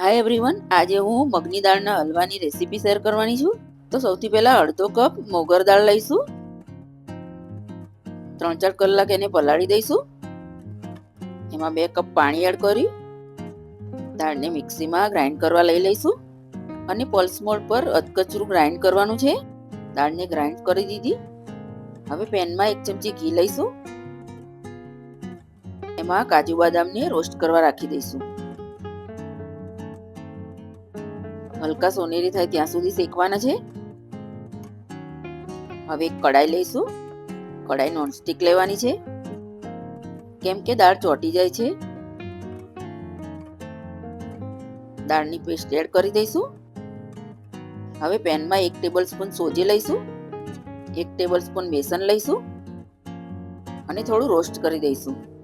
Hi everyone આજે હું મગની દાળના હલવાની રેસીપી શેર કરવાની છું. તો સૌથી પહેલા અડધો કપ મોગર દાળ લઈશું. ત્રણ ચાર કલાક એને પલાળી દઈશું. એમાં બે કપ પાણી એડ કર્યું. દાળને મિક્સીમાં ગ્રાઇન્ડ કરવા લઈ લઈશું. અને પલ્સ મોડ પર અધકચરું ગ્રાઇન્ડ કરવાનું છે. દાળને ગ્રાઇન્ડ કરી દીધી. હવે પેનમાં એક ચમચી ઘી લઈશું. એમાં કાજુ બાદામને રોસ્ટ કરવા રાખી દઈશું. હલકા સોનેરી થાય ત્યાં સુધી શેકવાના છે? હવે એક કડાઈ લઈશું. કડાઈ નોનસ્ટિક લેવાની છે. કેમ કે દાળ ચોટી જાય છે. દાળની પેસ્ટ એડ કરી દઈશું. હવે પેનમાં એક ટેબલ સ્પૂન સોજી લઈશું. એક ટેબલ સ્પૂન બેસન લઈશું. અને થોડું રોસ્ટ કરી દઈશું.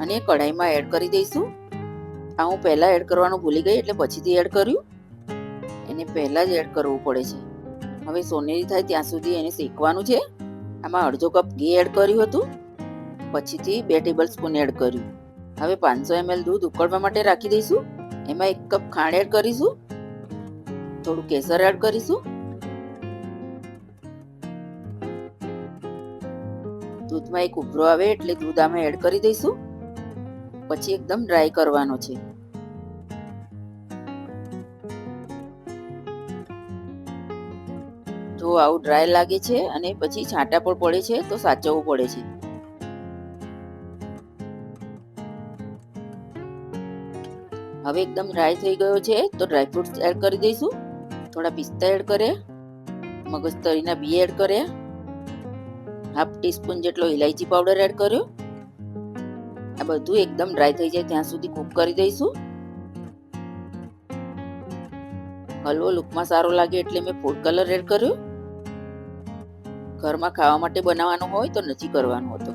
અને કઢાઈમાં એડ કરી દઈશું. આ હું પહેલાં એડ કરવાનું ભૂલી ગઈ એટલે પછીથી એડ કર્યું. એને પહેલાં જ એડ કરવું પડે છે. હવે સોનેરી થાય ત્યાં સુધી એને શેકવાનું છે. આમાં અડધો કપ ઘી એડ કર્યું હતું. પછીથી બે ટેબલ સ્પૂન એડ કર્યું. હવે પાંચસો એમએલ દૂધ ઉકળવા માટે રાખી દઈશું. એમાં એક કપ ખાંડ એડ કરીશું. થોડું કેસર એડ કરીશું. દૂધમાં એક ઉભરો આવે એટલે દૂધ આમાં એડ કરી દઈશું. પછી એકદમ ડ્રાય કરવાનો છે. જો આવું ડ્રાય લાગે છે અને પછી છાંટા પણ પડે છે, તો સાચવવું પડે છે. હવે એકદમ ડ્રાય થઈ ગયો છે, તો ડ્રાય ફ્રૂટ્સ એડ કરી દઈશું. થોડા પિસ્તા એડ કર્યા, મગજતરીના બી એડ કર્યા. હાફ ટીસ્પૂન જેટલો ઇલાયચી પાવડર એડ કર્યો. આ બધું એકદમ ડ્રાય થઈ જાય, ત્યાં સુધી કૂક કરી દઈશું. હલવો લુકમાં સારો લાગે એટલે મેં ફૂડ કલર એડ કર્યો. ઘરમાં ખાવા માટે બનાવવાનું હોય તો નથી કરવાનું હતો.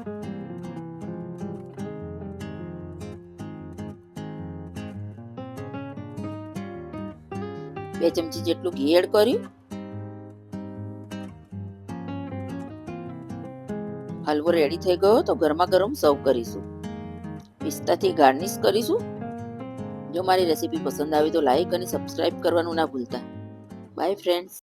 બે ચમચી જેટલું ઘી એડ કર્યું. હલવો રેડી થઈ ગયો તો ગરમા ગરમ સર્વ કરીશું. પિસ્તાથી ગાર્નિશ કરીશું. જો મારી રેસીપી પસંદ આવી તો લાઈક અને સબસ્ક્રાઈબ કરવાનું ના ભૂલતા. By friends